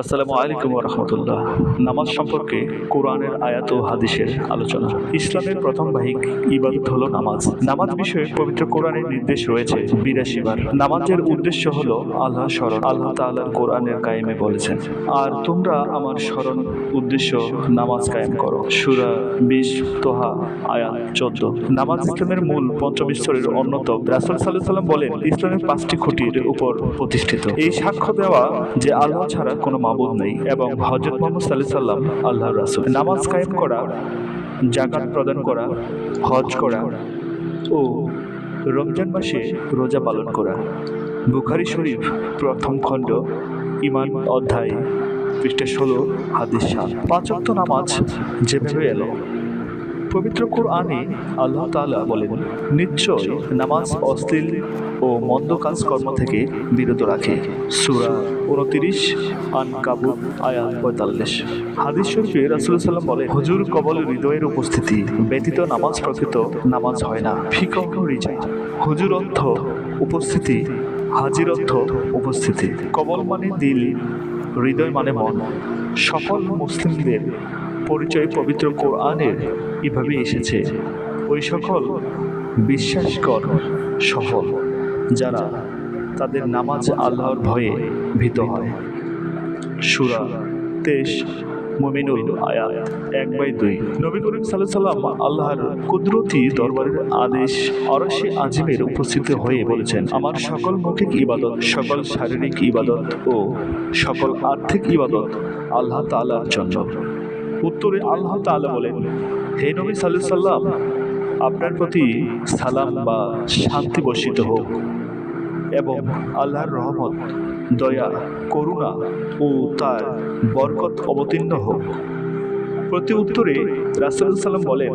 আসসালামু আলাইকুম রহমতুল্লাহ নামাজ সম্পর্কে কোরআনের আয়াত ও হাদিসের আলোচনা। ইসলামের প্রথম বাহিক ইবাদত হলো নামাজ। নামাজ বিষয়ে পবিত্র কোরআনের নির্দেশ রয়েছে বিরাশি বার। নামাজের উদ্দেশ্য হলো আল্লাহ স্মরণ। আল্লাহ তাআলার কোরআনের কায়েমে বলেছেন, আর তোমরা আমার স্মরণ উদ্দেশ্য নামাজ কায়েম করো। সুরা বিশ তোহা, আয়াত চোদ্দ। নামাজ ইসলামের মূল পঞ্চম স্তরের অন্যতম। রাসুল সাল্লাহ সাল্লাম বলেন, ইসলামের পাঁচটি খুঁটির উপর প্রতিষ্ঠিত। এই সাক্ষ্য দেওয়া যে আল্লাহ ছাড়া কোনো মাবুদ নেই এবং হজরত মোহাম্মদ সাল্লাহ সাল্লাম আল্লাহ রাসুল। নামাজ কায়েম করা জাকাত প্রদান করা, হজ করা ও রমজান মাসে রোজা পালন করা। বুখারি শরীফ প্রথম খণ্ড, ইমান অধ্যায় পৃষ্ঠা ষোলো, হাদিস পাঁচক্ত নামাজ যেভাবে এলো পবিত্র কোরআনে আল্লাহ তাআলা বলেন, নিশ্চয় নামাজ অশ্লীল ও মন্দ কাজকর্ম থেকে বিরত রাখে। সুরা উনতিরিশ আন কাবুত আয়াত পঁয়তাল্লিশ। হাদিস শরীফে রাসূল সাল্লাম বলে হুজুর কবল হৃদয়ের উপস্থিতি, ব্যতীত নামাজ প্রকৃত নামাজ হয় না, ফিকহ রিজা। হুজুর অর্থ উপস্থিতি হাজির অর্থ উপস্থিতি। কবল মানে দিল হৃদয় মানে মন। সকল মুসলিমদের পরিচয় পবিত্র কোরআনের এভাবে এসেছে। ওই সকল বিশ্বাসকর সফল যারা তাদের নামাজ আল্লাহর ভয়ে ভীত হয়। সুরা তেইশ মুমিনুল আয়াত এক বাই দুই। নবী করিম সাল্লাম আল্লাহর কুদরতি দরবারের আদেশ অরসি আজিমের উপস্থিত হয়ে বলেছেন, আমার সকল মৌখিক ইবাদত, সকল শারীরিক ইবাদত ও সকল আর্থিক ইবাদত আল্লাহ তাআলার জন্য। উত্তরে আল্লাহ তাআলা বলেন, হে নবী সাল্লাহ সাল্লাম আপনার প্রতি সালাম বা শান্তি বর্ষিত হোক। এবং আল্লাহর রহমত, দয়া, করুণা ও তার বরকত অবতীর্ণ হোক। প্রতি উত্তরে রাসুল সাল্লাম বলেন,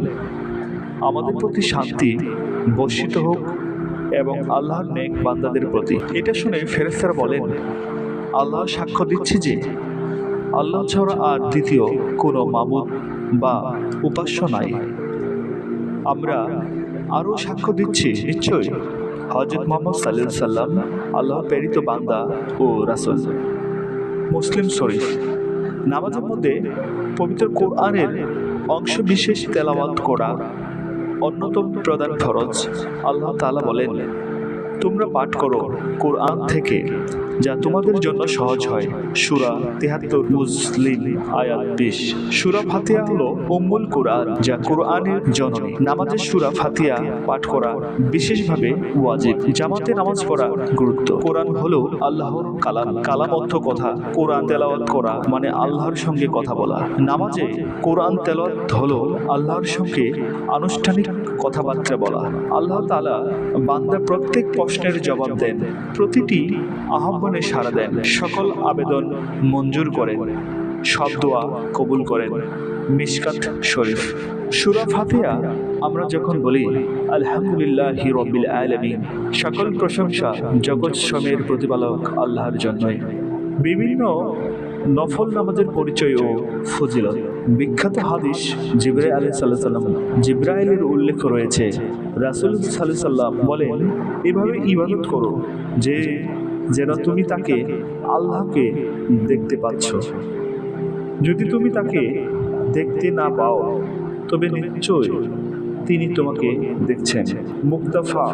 আমাদের প্রতি শান্তি বর্ষিত হোক এবং আল্লাহর নেক বান্দাদের প্রতি। এটা শুনে ফেরেস্তারা বলেন, আল্লাহ সাক্ষ্য দিচ্ছে যে, আল্লাহ ছাড়া আর দ্বিতীয় কোনো মাবুদ বা উপাস্য নাই। আমরা আরও সাক্ষ্য দিচ্ছি, নিশ্চয়ই হজরত মোহাম্মদ সাল্লু সাল্লাম আল্লাহ প্রেরিত বান্দা ও রাসুল। মুসলিম শরীফ, নামাজের মধ্যে পবিত্র কোরআনের অংশ বিশেষ তেলাওয়াত করা অন্যতম প্রধান ফরজ। আল্লাহ তালা বলেন, তোমরা পাঠ করো কোরআন থেকে যা তোমাদের জন্য সহজ হয়। সুরা তেহাত্তর মুসলিম, আয়াত বিশ। সুরা ফাতিয়া হলো উম্মুল কোরআন, যা কোরআনের জননী। নামাজের সুরা ফাতিয়া পাঠ করা বিশেষভাবে ওয়াজিব। জামাতে নামাজ পড়া গুরুত্ব। কোরআন হলো আল্লাহর কালাম। কালাম অর্থ কথা। কোরআন তেলাওয়াত করা মানে আল্লাহর সঙ্গে কথা বলা। নামাজে কোরআন তেলাওয়াত হলো আল্লাহর সঙ্গে আনুষ্ঠানিক কথাবার্তা বলা। আল্লাহ তালা বান্দা প্রত্যেক প্রশ্নের জবাব দেন। প্রতিটি আহ্বানে সাড়া দেন। সকল আবেদন মঞ্জুর করেন। সব দোয়া কবুল করেন। মিশকাত শরীফ। সুরা ফাতিহা আমরা যখন বলি, আলহামদুলিল্লাহ রব্বিল আলামিন সকল প্রশংসা জগৎ সমের প্রতিপালক আল্লাহর জন্যই। বিভিন্ন নফল নামাজের পরিচয় ও ফজিলত। বিখ্যাত হাদিস জিব্রাইল আলাইহিস সাল্লাম জিব্রাইলের উল্লেখ রয়েছে। রাসূল সাল্লাল্লাহু সাল্লাম বলেন, এভাবে ইবাদত করো যে যেন তুমি তাকে আল্লাহকে দেখতে পাচ্ছ। যদি তুমি তাকে দেখতে না পাও, তবে নিশ্চয় তিনি তোমাকে দেখছেন। মুক্তাফা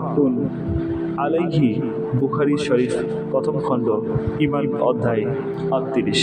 আলাইহি বুখারি শরীফ প্রথম খণ্ড ইমান অধ্যায় আটত্রিশ।